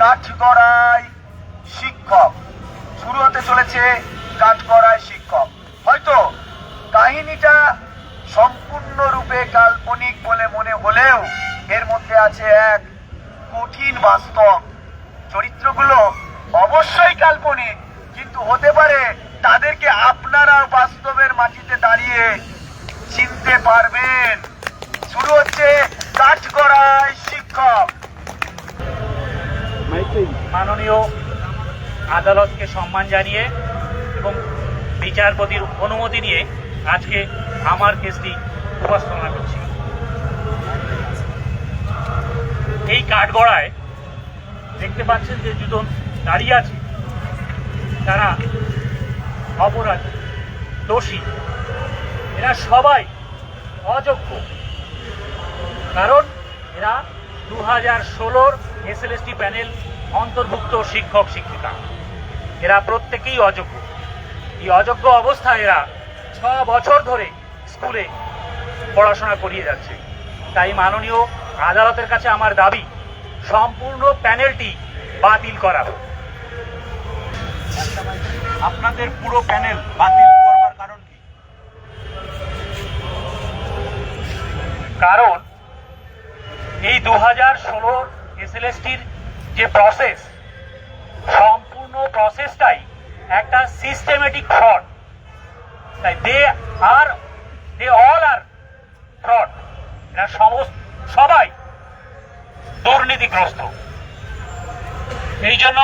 কাঠগড়ায় শিক্ষক। শুরু হতে চলেছে কাঠগড়ায় শিক্ষক। হয়তো কাহিনীটা সম্পূর্ণরূপে কাল্পনিক বলে মনে হলেও এর মধ্যে আছে এক কঠিন বাস্তব। চরিত্রগুলো অবশ্যই কাল্পনিক, কিন্তু হতে পারে তাদেরকে আপনারা বাস্তবের মাটিতে দাঁড়িয়ে চিনতে পারবেন। শুরু হচ্ছে কাঠগড়ায় শিক্ষক। মাননীয় আদালতকে সম্মান জানিয়ে এবং বিচারপতির অনুমতি নিয়ে আজকে আমার কেসটি উপস্থাপনা করছি। এই কাঠগড়ায় দেখতে পাচ্ছেন যে দুজন দাঁড়িয়ে আছে। তারা অপরাধ দোষী। এরা সবাই অযোগ্য। কারণ এরা দু হাজার ষোলোর এসএলএসটি প্যানেল অন্তর্ভুক্ত শিক্ষক, শিক্ষিকা। এরা প্রত্যেকেই অযোগ্য। এই অযোগ্য অবস্থায় এরা ছ বছর ধরে স্কুলে পড়াশোনা করিয়ে যাচ্ছে। তাই মাননীয় আদালতের কাছে আমার দাবি, সম্পূর্ণ প্যানেলটি বাতিল করা। আপনাদের পুরো প্যানেল বাতিল যে প্রসেস সম্পূর্ণ প্রসেসটাই একটা সিস্টেমেটিক ফ্রড তাই দে আর দে অল আর ফ্রড এরা সমস্ত, সবাই দুর্নীতিগ্রস্ত। এই জন্য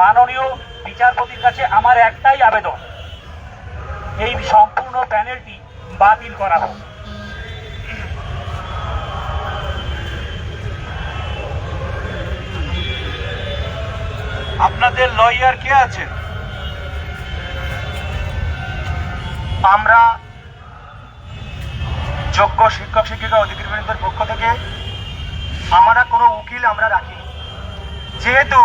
মাননীয় বিচারপতির কাছে আমার একটাই আবেদন, এই সম্পূর্ণ প্যানেলটি বাতিল করা হোক। আপনাদের লয়ার কে আছেন? আমরা যোগ্য শিক্ষক, শিক্ষিকা অধিকৃতদের পক্ষ থেকে আমরা কোনো উকিল আমরা রাখি যেহেতু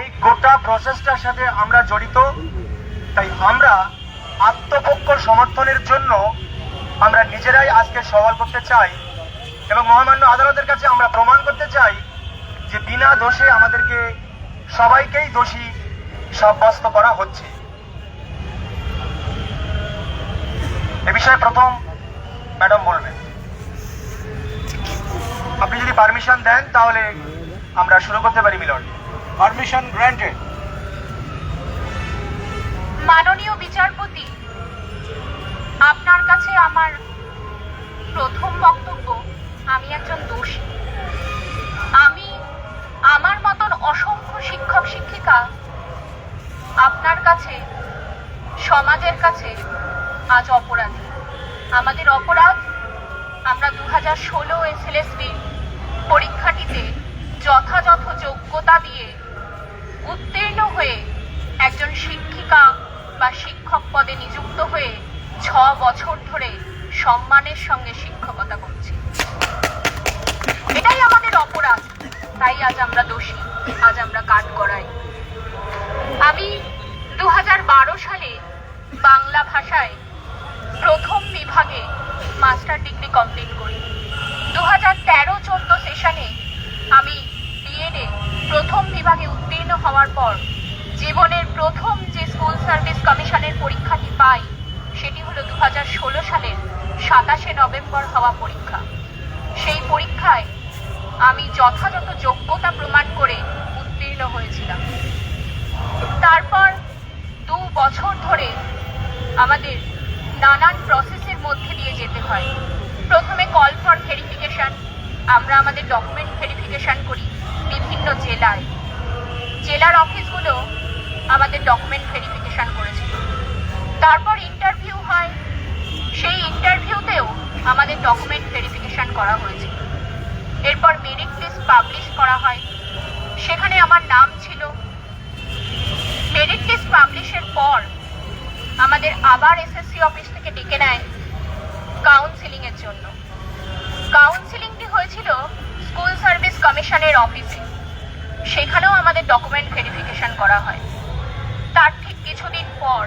এই গোটা প্রসেসটার সাথে আমরা জড়িত, তাই আমরা আত্মপক্ষ সমর্থনের জন্য আমরা নিজেরাই আজকে সওয়াল করতে চাই এবং মহামান্য আদালতের কাছে আমরা প্রমাণ করতে চাই যে বিনা দোষে আমাদেরকে সবাইকেই দোষী সাব্যস্ত করা হচ্ছে। এ বিষয়ে প্রথম ম্যাডাম বলবেন। আপনি যদি পারমিশন দেন, তাহলে আমরা শুরু করতে পারি, মিলন। পারমিশন গ্র্যান্টেড মাননীয় বিচারপতি, আপনার কাছে আমার প্রথম বক্তব্য, আমি একজন দোষী। আমি আমার মতন অসংখ্য শিক্ষক, শিক্ষিকা আপনার কাছে, সমাজের কাছে আজ অপরাধী। আমাদের অপরাধ, আমরা দু হাজার ষোলো এসএলএসবি পরীক্ষাটিতে যথাযথ যোগ্যতা দিয়ে উত্তীর্ণ হয়ে একজন শিক্ষিকা বা শিক্ষক পদে নিযুক্ত হয়ে ছ বছর ধরে সম্মানের সঙ্গে শিক্ষকতা করছি। এটাই আমাদের অপরাধ। তাই আজ আমরা দোষী, আজ আমরা কাঠ করাই আমি দু হাজার বারো সালে বাংলা ভাষায় প্রথম বিভাগে মাস্টার ডিগ্রি কমপ্লিট করি। দু হাজার তেরো চোদ্দ সেশনে আমি বিএডে প্রথম বিভাগে উত্তীর্ণ হওয়ার পর জীবনের প্রথম যে স্কুল সার্ভিস কমিশনের পরীক্ষাটি পাই, সেটি হলো দু হাজার ষোলো সালের সাতাশে নভেম্বর হওয়া পরীক্ষা। সেই পরীক্ষায় আমি যথাযথ যোগ্যতা প্রমাণ করে উত্তীর্ণ হয়েছিলাম। তারপর দু বছর ধরে আমাদের নানান প্রসেসের মধ্যে দিয়ে যেতে হয়। প্রথমে কল ফর ভেরিফিকেশন আমরা আমাদের ডকুমেন্ট ভেরিফিকেশন করি বিভিন্ন জেলায়। জেলার অফিসগুলো আমাদের ডকুমেন্ট ভেরিফিকেশন করেছিল। তারপর ইন্টারভিউ হয়। সেই ইন্টারভিউতেও আমাদের ডকুমেন্ট ভেরিফিকেশন করা হয়েছিল। এরপর মেরিট লিস্ট পাবলিশ করা হয়। সেখানে আমার নাম ছিল। মেরিট লিস্ট পাবলিশের পর আমাদের আবার এসএসসি অফিস থেকে ডেকে নেয় কাউন্সিলিং এর জন্য। কাউন্সিলিংটি হয়েছিল স্কুল সার্ভিস কমিশনের অফিসে। সেখানেও আমাদের ডকুমেন্ট ভেরিফিকেশন করা হয়। তার ঠিক কিছুদিন পর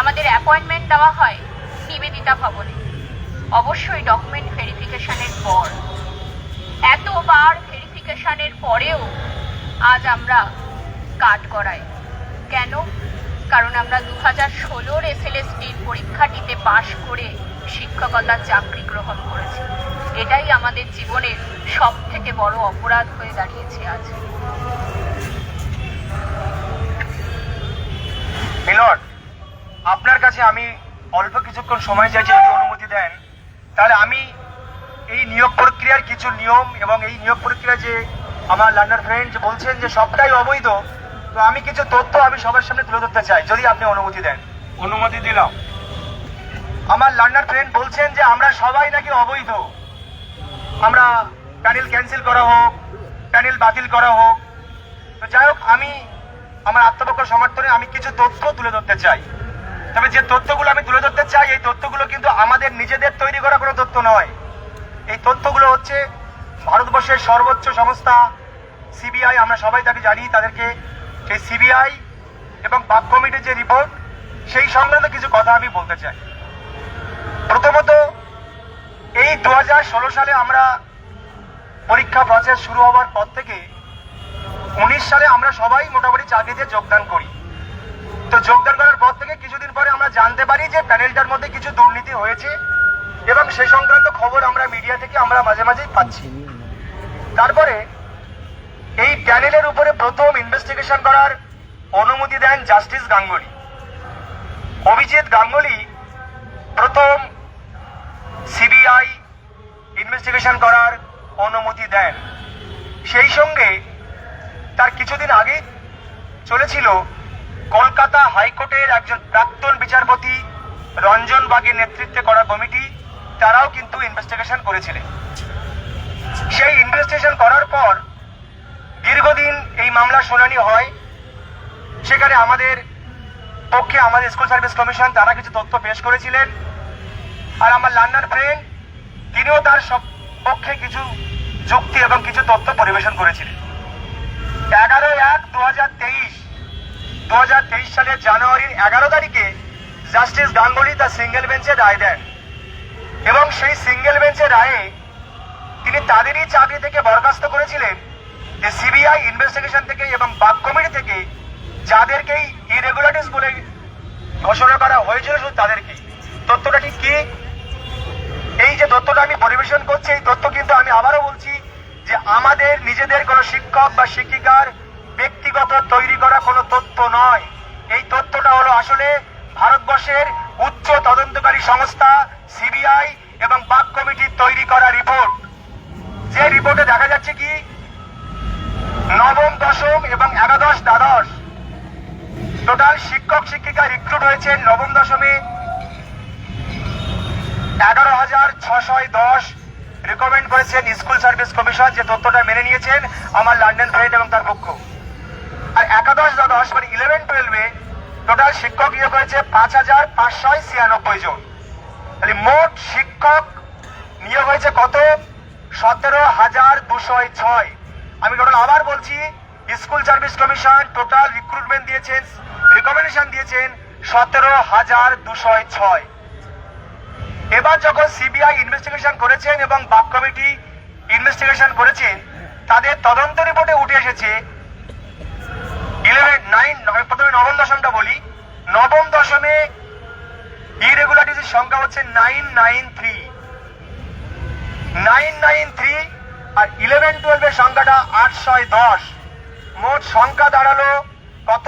আমাদের অ্যাপয়েন্টমেন্ট দেওয়া হয় নিবেদিতা ভবনে। অবশ্যই ডকুমেন্ট ভেরিফিকেশনের পর। এতবার ভেরিফিকেশনের পরেও আজ আমরা কাঠ করাই। কেন? কারণ আমরা দু হাজার ষোলোর এসএলএসটির পরীক্ষাটিতে পাশ করে শিক্ষকতার চাকরি গ্রহণ করেছি। এটাই আমাদের জীবনের সব থেকে বড় অপরাধ হয়ে দাঁড়িয়েছে আজ। মিলর্ড আপনার কাছে আমি অল্প কিছুক্ষণ সময় চাইছি যদি অনুমতি দেন, তাহলে আমি এই নিয়োগ প্রক্রিয়ার কিছু নিয়ম এবং এই নিয়োগ প্রক্রিয়া যে আমার লার্নার ফ্রেন্ড বলছেন যে সবটাই অবৈধ তো আমি কিছু তথ্য আমি সবার সামনে তুলে ধরতে চাই যদি আপনি অনুমতি দেন। অনুমতি দিলাম। আমার লার্নার ফ্রেন্ড বলছেন যে আমরা সবাই নাকি অবৈধ। আমরা প্যানেল ক্যান্সেল করা হোক প্যানেল বাতিল করা হোক। তো যাই হোক আমি আমার আত্মপক্ষ সমর্থনে আমি কিছু তথ্য তুলে ধরতে চাই। তবে যে তথ্যগুলো আমি তুলে ধরতে চাই এই তথ্যগুলো কিন্তু আমাদের নিজেদের তৈরি করা কোনো তথ্য নয়। এই তথ্যগুলো হচ্ছে ভারতবর্ষের সর্বোচ্চ সংস্থা সিবিআই। আমরা সবাই তাকে জানি, তাদেরকে সেই সিবিআই এবং বাক কমিটির যে রিপোর্ট সেই সংক্রান্ত কিছু কথা আমি বলতে চাই। প্রথমত, এই দু হাজার ষোলো সালে আমরা পরীক্ষা প্রসেস শুরু হওয়ার পর থেকে উনিশ সালে আমরা সবাই মোটামুটি চাকরিতে যোগদান করি। তো যোগদান করার পর থেকে কিছুদিন পরে আমরা জানতে পারি যে প্যানেলটার মধ্যে কিছু দুর্নীতি হয়েছে। এবং সে সংক্রান্ত খবর আমরা মিডিয়া থেকে আমরা মাঝে মাঝেই পাচ্ছি। তারপরে এই প্যানেলের উপরে প্রথম ইনভেস্টিগেশন করার অনুমতি দেন জাস্টিস গাঙ্গুলি। অভিজিৎ গাঙ্গুলি প্রথম সিবিআই ইনভেস্টিগেশন করার অনুমতি দেন। সেই সঙ্গে তার কিছুদিন আগে চলেছিল কলকাতা হাইকোর্টের একজন প্রাক্তন বিচারপতি রঞ্জন বাগের নেতৃত্বে করা কমিটি। তারাও কিন্তু ইনভেস্টিগেশন করেছিলেন সেই ইনভেস্টিগেশন করার পর দীর্ঘদিন এই মামলা শুনানি হয়। সেখানে আমাদের পক্ষে, আমাদের স্কুল সার্ভিস কমিশন তারা কিছু তথ্য পেশ করেছিলেন। আর আমার লার্নার ফ্রেন্ড তিনিও তার সব পক্ষে কিছু যুক্তি এবং কিছু তথ্য পরিবেশন করেছিলেন। এগারো এক দু হাজার তেইশ দু হাজার তেইশ সালের জানুয়ারির এগারো তারিখে জাস্টিস গাঙ্গুলি তার সিঙ্গেল বেঞ্চে রায় দেন। এবং সেই সিঙ্গেল বেঞ্চের রায়ে তিনি তাদেরই চাকরি থেকে বরখাস্ত করেছিলেন যে সিবিআই ইনভেস্টিগেশন থেকে এবং বাক কমিটি থেকে যাদেরকেই ইরেগুলারিটিস বলে ঘোষণা করা হয়েছিল শুধু তাদেরকেই। তথ্যটা ঠিক কি? এই যে তথ্যটা আমি পরিবেশন করছি, এই তথ্য কিন্তু আমি আবারও বলছি যে আমাদের নিজেদের কোনো শিক্ষক বা শিক্ষিকার ব্যক্তিগত তৈরি করা কোনো তথ্য নয়। এই তথ্যটা হলো আসলে ভারতবর্ষের উচ্চ তদন্তকারী সংস্থা, সিবিআই এবং বাক কমিটির তৈরি করা রিপোর্ট। যে রিপোর্টে দেখা যাচ্ছে কি? নবম, দশম এবং একাদশ, দ্বাদশ। টোটাল শিক্ষক, শিক্ষিকা রিক্রুট হয়েছে নবম, দশমে। এগারো হাজার ছশয় দশ রেকমেন্ড করেছেন স্কুল সার্ভিস কমিশন যে তথ্যটা মেনে নিয়েছেন আমার লন্ডন ফ্রেন্ড এবং তার পক্ষ। আর একাদশ, দ্বাদশ মানে ইলেভেন টুয়েলভে টোটাল শিক্ষক নিয়োগ হয়েছে পাঁচ হাজার পাঁচশো ছিয়ানব্বই জন। তাহলে মোট শিক্ষক নিয়োগ হয়েছে কত? সতেরো হাজার দুশো ছয়। আমি টোটাল আবার বলছি, school service commission total recruitment দিয়েছেন রিকমেন্ডেশন দিয়েছেন সতেরো হাজার দুশো ছয়। এবার যখন সিবিআই ইনভেস্টিগেশন করেছেন এবং বাক কমিটি ইনভেস্টিগেশন করেছেন, তাদের তদন্ত রিপোর্টে উঠে এসেছে ইলেভেন নাইন প্রথমে নবম দশমটা বলি। নবম দশমে ইরেগুলারিটির সংখ্যা হচ্ছে nine nine three nine nine three আর ইলেভেন টুয়েলভের সংখ্যাটা আটশয় দশ। মোট সংখ্যা দাঁড়াল কত?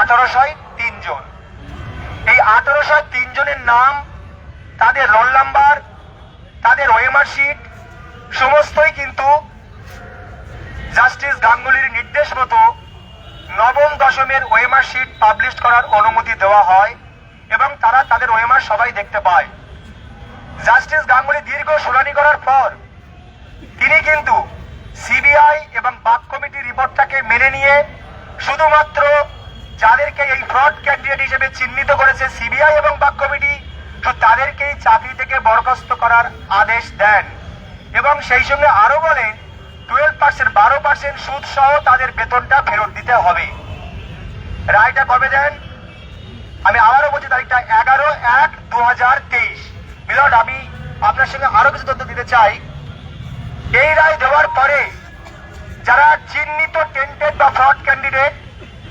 আঠারোশয় তিনজন এই আঠারোশো তিনজনের নাম, তাদের রোল নাম্বার তাদের ওয়েমার শিট সমস্তই কিন্তু জাস্টিস গাঙ্গুলির নির্দেশ মতো নবম দশমের ওয়েমার শিট পাবলিশ করার অনুমতি দেওয়া হয় এবং তারা তাদের ওয়েমার সবাই দেখতে পায়। জাস্টিস গাঙ্গুলি দীর্ঘ শুনানি করার পর তিনি কিন্তু সিবিআই এবং বাক কমিটির রিপোর্টটাকে মেনে নিয়ে শুধুমাত্র যাদেরকে এই ফ্রড ক্যান্ডিডেট হিসেবে চিহ্নিত করেছে সিবিআই এবং বাক কমিটি, তো তাদেরকেই চাকরি থেকে বরখাস্ত করার আদেশ দেন। এবং সেই সঙ্গে আরও বলেন টুয়েলভ পার্সেন্ট, বারো পার্সেন্ট সুদ সহ তাদের বেতনটা ফেরত দিতে হবে। রায়টা কবে দেন? আমি আবারও বলছি, তারিখটা এগারো এক দু হাজার তেইশ। মিলট আমি আপনার সঙ্গে আরও কিছু তথ্য দিতে চাই। এই রায় দেওয়ার পরে যারা চিহ্নিত টেন্টেড বা ফ্রড ক্যান্ডিডেট,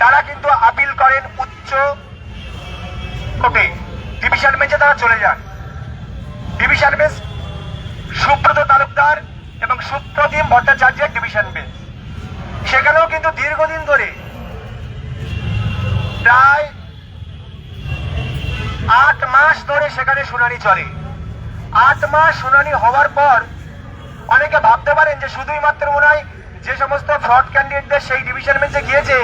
তারা কিন্তু আপিল করেন উচ্চ কোর্টে। ডিভিশন বেঞ্চে তারা চলে যান। ডিভিশন বেঞ্চ সুব্রত তালুকদার এবং সুপ্রতিম ভট্টাচার্যের ডিভিশন বেঞ্চ সেখানেও কিন্তু দীর্ঘদিন ধরে প্রায় আট মাস ধরে সেখানে শুনানি চলে। আট মাস শুনানি হওয়ার পর অনেকে ভাবতে পারেন যে শুধুই মাত্র মনে হয় যে সমস্ত ফ্রড ক্যান্ডিডেটদের সেই ডিভিশন বেঞ্চে গিয়েছে,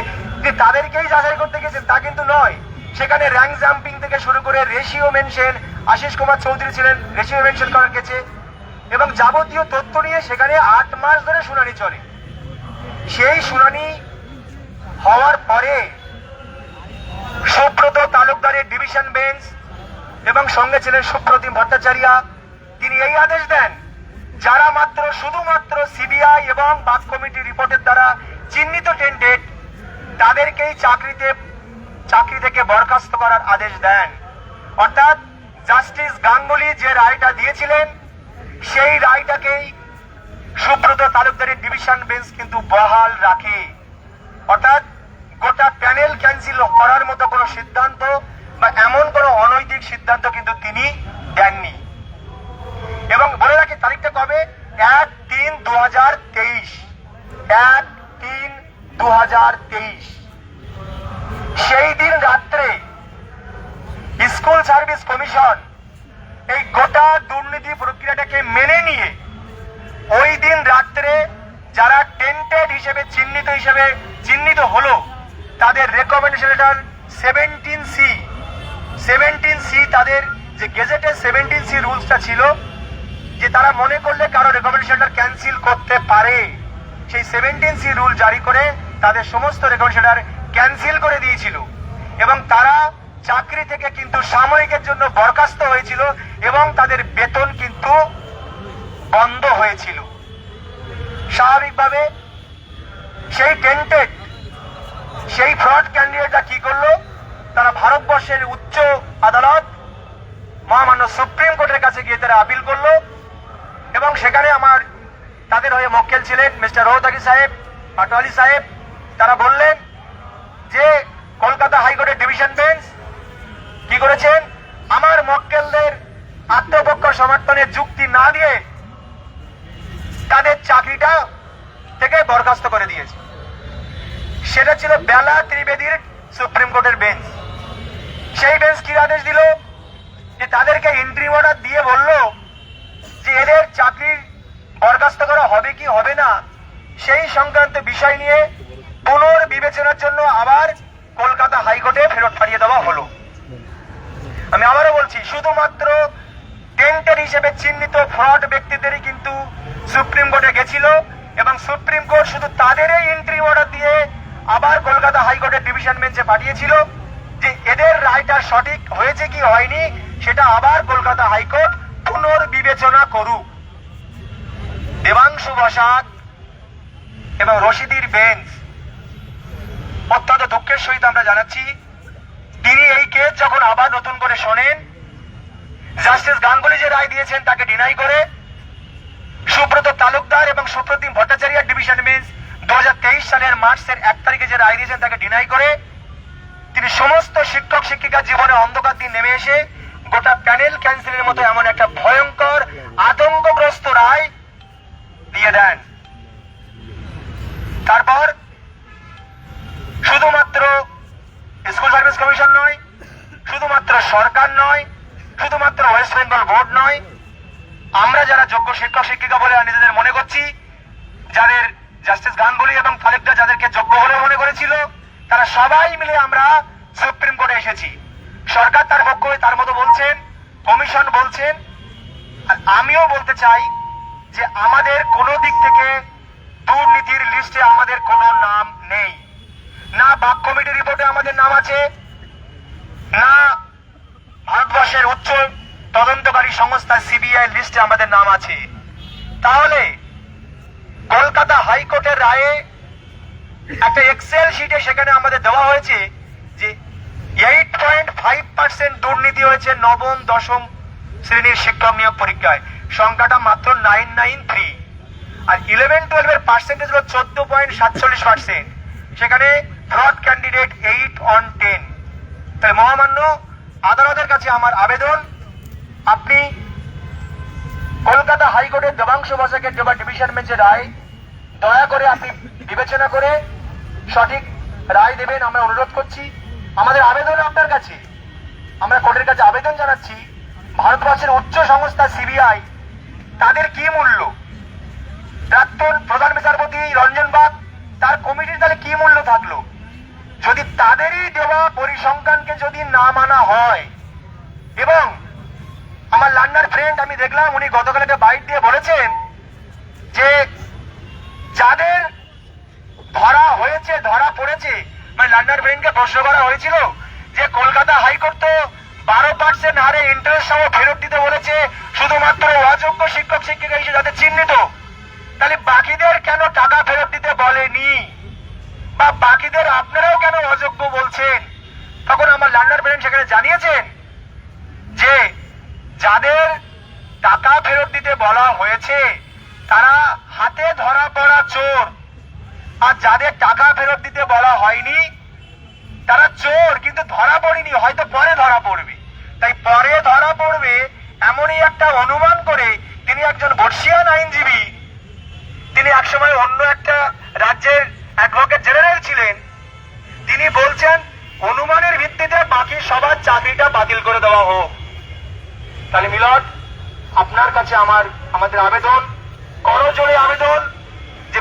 যে তাদেরকেই যাচাই করতে গিয়েছেন, তা কিন্তু নয়। সেখানে র্যাঙ্ক জাম্পিং থেকে শুরু করে রেশিও মেনশন আশিস কুমার চৌধুরী ছিলেন রেশিও মেনশন করা গেছে। এবং যাবতীয় তথ্য নিয়ে সেখানে আট মাস ধরে শুনানি চলে। সেই শুনানি হওয়ার পরে সুব্রত তালুকদারের ডিভিশন বেঞ্চ এবং সঙ্গে ছিলেন সুপ্রতিম ভট্টাচার্য, তিনি এই আদেশ দেন, যারা মাত্র শুধুমাত্র সিবিআই এবং বাদ কমিটি রিপোর্টের দ্বারা চিহ্নিত টেন্টেড তাদেরকেই চাকরিতে, চাকরি থেকে বরখাস্ত করার আদেশ দেন। অর্থাৎ জাস্টিস গাঙ্গুলি যে রায়টা দিয়েছিলেন সেই রায়টাকেই সুব্রত তালুকদারের ডিভিশন বেঞ্চ কিন্তু বহাল রাখে। অর্থাৎ গোটা প্যানেল ক্যান্সেল করার মতো কোনো সিদ্ধান্ত বা এমন কোনো অনৈতিক সিদ্ধান্ত কিন্তু তিনি দেননি। এবং বলে রাখি তারিখটা কবে? এক তিন দু হাজার তেইশ। এক তিন দু হাজার তেইশ। সেই দিন রাত্রে স্কুল সার্ভিস কমিশন এই গোটা দুর্নীতি প্রক্রিয়াটাকে মেনে নিয়ে ওই দিন রাত্রে যারা টেন্টেড হিসেবে চিহ্নিত হিসেবে চিহ্নিত হলো, তাদের recommendation letter seventeen C seventeen C তাদের যে গেজেটের সেভেন্টিন সি রুলসটা ছিল, যে তারা মনে করলে কারও রেকমেন্ডেশনটা ক্যান্সেল করতে পারে। সেই সেভেন্টিন সি রুল জারি করে তাদের সমস্ত রেকমেন্ডেশন লেটার ক্যান্সেল করে দিয়েছিল। এবং তারা চাকরি থেকে কিন্তু সাময়িকের জন্য বরখাস্ত হয়েছিল এবং তাদের বেতন কিন্তু বন্ধ হয়েছিল। স্বাভাবিকভাবে সেই টেন্টেড, সেই ফ্রড ক্যান্ডিডেটরা কি করল? তারা ভারতবর্ষের উচ্চ আদালত, মহামান্য সুপ্রিম কোর্টের কাছে গিয়ে তারা আপিল করল এবং সেখানে আমার, তাদের হয়ে মক্কেল ছিলেন মিস্টার রোহতাকি সাহেব পাটোয়ালি সাহেব। তারা বললেন যে, কলকাতা হাইকোর্টের ডিভিশন বেঞ্চ কি করেছেন? আমার মক্কেলদের আত্মপক্ষ সমর্থনের যুক্তি না দিয়ে তাদের চাকরিটা থেকে বরখাস্ত করে দিয়েছে। সেটা ছিল বেলা ত্রিবেদীর সুপ্রিম কোর্টের বেঞ্চ। সেই বেঞ্চ কি আদেশ দিল? যে তাদেরকে এন্ট্রি অর্ডার দিয়ে বলল যে এদের চাকরি বরখাস্ত করা হবে কি হবে না, সেই সংক্রান্ত বিষয় নিয়ে পুনর্বিবেচনার জন্য আবার কলকাতা হাইকোর্টে ফেরত পাঠিয়ে দেওয়া হলো। আমি আবারও বলছি, শুধুমাত্র টেন্টের হিসেবে চিহ্নিত ফ্রড ব্যক্তিদেরই কিন্তু সুপ্রিম কোর্টে গেছিল এবং সুপ্রিম কোর্ট শুধু তাদেরই এন্ট্রি অর্ডার দিয়ে আবার কলকাতা হাইকোর্টের ডিভিশন বেঞ্চে পাঠিয়েছিল যে এদের রায়টা সঠিক হয়েছে কি হয়নি, সেটা আবার কলকাতা হাইকোর্ট পুনর্বিবেচনা করুক। দেবাংশু বসাক এবং রশিদির বেঞ্চ অত্যন্ত দুঃখের সহিত আমরা জানাচ্ছি তিনি এই কেস যখন আবার নতুন করে শোনেন জাস্টিস গাঙ্গুলি যে রায় দিয়েছেন তাকে ডিনাই করে, সুব্রত তালুকদার এবং সুপ্রতিম ভট্টাচার্য ডিভিশন বেঞ্চ দু সালের মার্চের এক তারিখে যে রায় দিয়েছেন তাকে ডিনাই করে, তিনি সমস্ত শিক্ষক শিক্ষিকার জীবনে অন্ধকার দিন নেমে এসে গোটা প্যানেল ক্যান্সেলের মতো এমন একটা ভয়ঙ্কর, আতঙ্কগ্রস্ত রায় দিয়ে দেন। তারপর শুধুমাত্র স্কুল সার্ভিস কমিশন নয়, শুধুমাত্র সরকার নয়, শুধুমাত্র ওয়েস্ট বেঙ্গল বোর্ড নয়। আমরা যারা যোগ্য শিক্ষক, শিক্ষিকা বলে নিজেদের মনে করছি, যাদের জাস্টিস গাঙ্গুলি এবং তালেকদার যাদেরকে যোগ্য বলে মনে করেছিল, তারা সবাই মিলে আমরা সুপ্রিম কোর্টে এসেছি। সরকার তার পক্ষ হয়ে তার মতো বলছেন, কমিশন বলছেন, আর আমিও বলতে চাই যে আমাদের কোনো দিক থেকে দুর্নীতির লিস্টে আমাদের কোনো নাম নেই। না, বাক কমিটি রিপোর্টে আমাদের নাম আছে। না, ভারতবর্ষের উচ্চ তদন্তকারী সংস্থা সিবিআই লিস্টে আমাদের নাম আছে। তাহলে, কলকাতা হাইকোর্টের রায়ে একটা এক্সেল শিটে সেখানে আমাদের দেওয়া হয়েছে যে এইট পয়েন্ট ফাইভ পার্সেন্ট দুর্নীতি হয়েছে নবম, দশম শ্রেণির শিক্ষক নিয়োগ পরীক্ষায়। সংখ্যাটা মাত্র নাইন নাইন থ্রি আর ইলেভেন টুয়েলভের পার্সেন্টেজ হলো চোদ্দ পয়েন্ট সাতচল্লিশ পার্সেন্ট সেখানে fraud candidate eight on ten তাই মহামান্য আদালতের কাছে আমার আবেদন, আপনি কলকাতা হাইকোর্টের দেবাংশু বসাকের দেবা ডিভিশন বেঞ্চের রায়, দয়া করে আপনি বিবেচনা করে সঠিক রায় দেবেন, আমরা অনুরোধ করছি। আমাদের আবেদন আপনার কাছে। আমরা কোর্টের কাছে আবেদন জানাচ্ছি, ভারতবর্ষের উচ্চ সংস্থা সিবিআই তাদের কি মূল্য? প্রাক্তন প্রধান বিচারপতি রঞ্জন বাগ তার কমিটির তাহলে কি মূল্য থাকল? যদি তাদেরই দেওয়া পরিসংখ্যানকে যদি না মানা হয়, এবং আমার লান্নার ফ্রেন্ড আমি দেখলাম, উনি গতকাল একটা বাইট দিয়ে বলেছেন যে যাদের ধরা হয়েছে, ধরা পড়েছে মানে লান্নার ফ্রেন্ডকে প্রশ্ন করা হয়েছিল যে কলকাতা হাইকোর্ট তো বারো পার্সেন্ট হারে ইন্টারেস্ট সহ ফেরত দিতে বলেছে, শুধুমাত্র অযোগ্য শিক্ষক শিক্ষিকা হিসেবে যাদের চিহ্নিত। তাহলে বাকিদের কেন টাকা ফেরত দিতে বলেনি? বা বাকিদের আপনারাও কেন অযোগ্য বলছেন? তখন আমার লান্নার ফ্রেন্ড সেখানে জানিয়েছেন যে যাদের টাকা ফেরত দিতে বলা হয়েছে, তারা হাতে ধরা পড়া চোর। আর যাদের টাকা ফেরত দিতে বলা হয়নি, তারা চোর, কিন্তু ধরা পড়েনি, হয়তো পরে ধরা পড়বে তাই পরে ধরা পড়বে এমনই একটা অনুমান করে তিনি একজন বর্ষিয়ান আইনজীবী তিনি একসময় অন্য একটা রাজ্যের অ্যাডভোকেট জেনারেল ছিলেন তিনি বলছেন অনুমানের ভিত্তিতে বাকি সবার চাকরিটা বাতিল করে দেওয়া হোক। তাহলে মিলট আপনার কাছে আমার, আমাদের আবেদন, করজোড়ে আবেদন, যে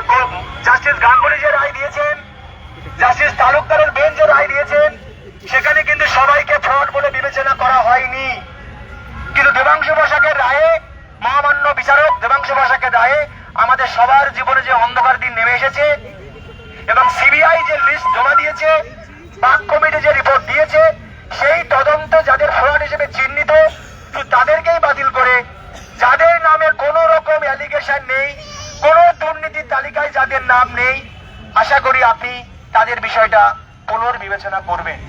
জাস্টিস গাঙ্গুলি যে রায় দিয়েছেন, জাস্টিস তালুকদারের বেঞ্চ যে রায় দিয়েছেন, সেখানে কিন্তু সবাইকে ফ্রড বলে বিবেচনা করা হয়নি। কিন্তু দেবাংশু বসাকের রায়ে, মহামান্য বিচারক দেবাংশু বসাকের রায়ে আমাদের সবার জীবনে যে অন্ধকার দিন নেমে এসেছে, এবং সিবিআই যে লিস্ট জমা দিয়েছে পাক কমিটি যে রিপোর্ট দিয়েছে সেই তদন্ত যাদের ফ্রড হিসেবে চিহ্নিত তাদেরকেই বাতিল করে। যাদের নামে কোনো রকম অ্যালিগেশন নেই, কোনো দুর্নীতির তালিকায় যাদের নাম নেই, আশা করি আপনি তাদের বিষয়টা পুনর্বিবেচনা করবেন।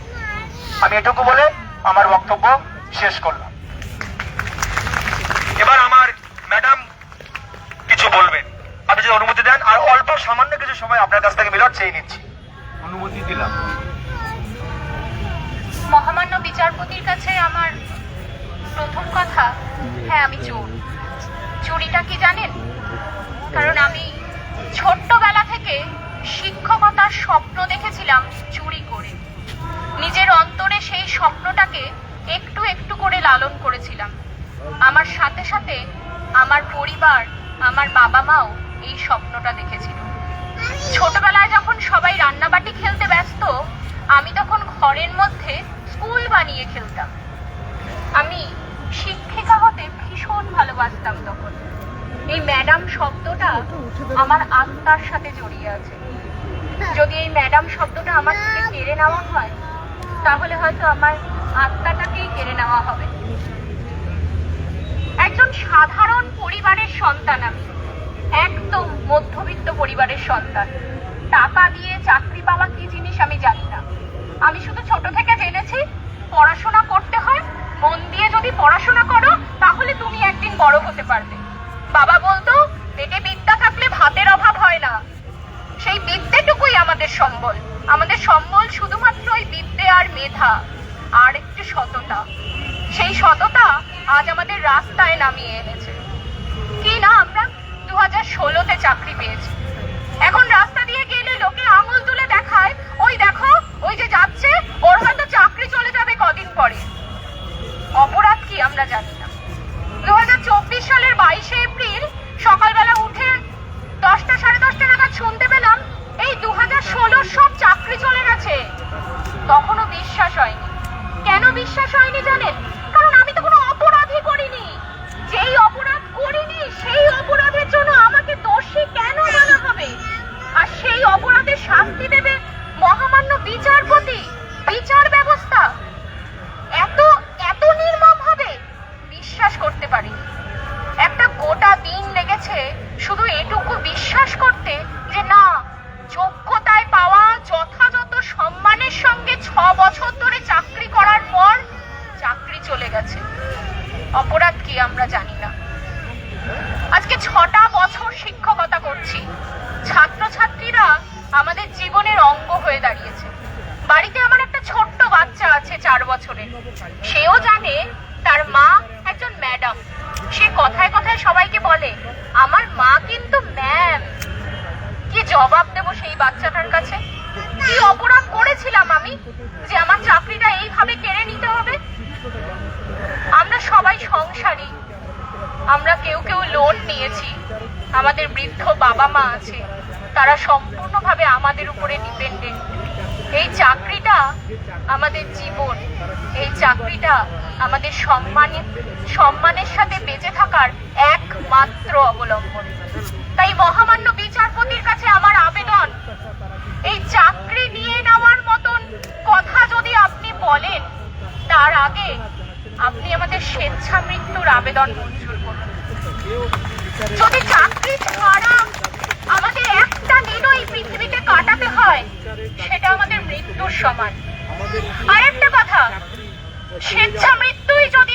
আমি এটুকু বলে আমার বক্তব্য শেষ করলাম। এবার আমার ম্যাডাম কিছু বলবেন। আপনি যদি অনুমতি দেন, আর অল্প সামান্য কিছু সময় আপনার কাছ থেকে মিলট চেয়ে নিচ্ছি। অনুমতি দিলাম। মহামান্য বিচারপতির কাছে আমার প্রথম কথা হ্যাঁ আমি চোর। চুরিটা কি জানেন? কারণ আমি ছোট্টবেলা থেকে শিক্ষকতার স্বপ্ন দেখেছিলাম চুরি করে। নিজের অন্তরে সেই স্বপ্নটাকে একটু একটু করে লালন করেছিলাম। আমার সাথে সাথে আমার পরিবার, আমার বাবা মাও এই স্বপ্নটা দেখেছিল। ছোটবেলায় যখন সবাই রান্নাবাটি খেলতে ব্যস্ত, আমি তখন ঘরের মধ্যে স্কুল বানিয়ে খেলতাম। আমি শিক্ষিকা হতে ভীষণ ভালোবাসতাম তখন। এই ম্যাডাম শব্দটা আমার আত্মার সাথে জড়িয়ে আছে। যদি এই ম্যাডাম শব্দটা আমার থেকে কেড়ে নেওয়া হয়, তাহলে হয়তো আমার আত্মাটাকেই কেড়ে নেওয়া হবে। একজন সাধারণ পরিবারের সন্তান আমি। একদম মধ্যবিত্ত পরিবারের সন্তান। টাকা দিয়ে চাকরি পাওয়া কি জিনিস আমি জানি আমি শুধু ছোট থেকে জেনেছি, পড়াশোনা করতে হয়, মন দিয়ে যদি পড়াশোনা করো, তাহলে তুমি একদিন বড় হতে পারবে। বাবা বলতো পেটে বিদ্যা থাকলে ভাতের অভাব হয় না। সেই বিদ্যেটুকুই আমাদের সম্বল। আমাদের সম্বল শুধুমাত্র ওই বিদ্যে আর মেধা, আর একটু সততা। সেই সততা আজ আমাদের রাস্তায় নামিয়ে এনেছে। কি না আমরা দু হাজার ষোলোতে চাকরি পেয়েছি। এখন রাস্তা ওই যে যাচ্ছে ওর আমরা জানি না। আজকে ছটা বছর শিক্ষকতা করছি। ছাত্রছাত্রীরা আমাদের জীবনের অঙ্গ হয়ে দাঁড়িয়েছে। বাড়িতে আমার একটা ছোট্ট বাচ্চা আছে চার বছরের। সেও জানে তার মা লোন আমাদের বৃদ্ধ বাবা মা আছে, তারা সম্পূর্ণভাবে আমাদের উপরে ডিপেন্ডেন্ট এই চাকরিটা আমাদের জীবন, এই চাকরিটা আমাদের সম্মানের সম্মানের সাথে বেঁচে থাকার একমাত্র অবলম্বন। তাই মহামান্য বিচারপতির কাছে আমার আবেদন, এই চাকরি নিয়ে নেওয়ার মতন কথা যদি আপনি বলেন, তার আগে আপনি আমাদের স্বেচ্ছা মৃত্যুর আবেদন মঞ্জুর করুন। যদি চাকরি ছাড়া আমাদের একটা দিনও এই পৃথিবীতে কাটাতে হয়, সেটা আমাদের মৃত্যুর সমান। আরেকটা কথা স্বেচ্ছা মৃত্যুই যদি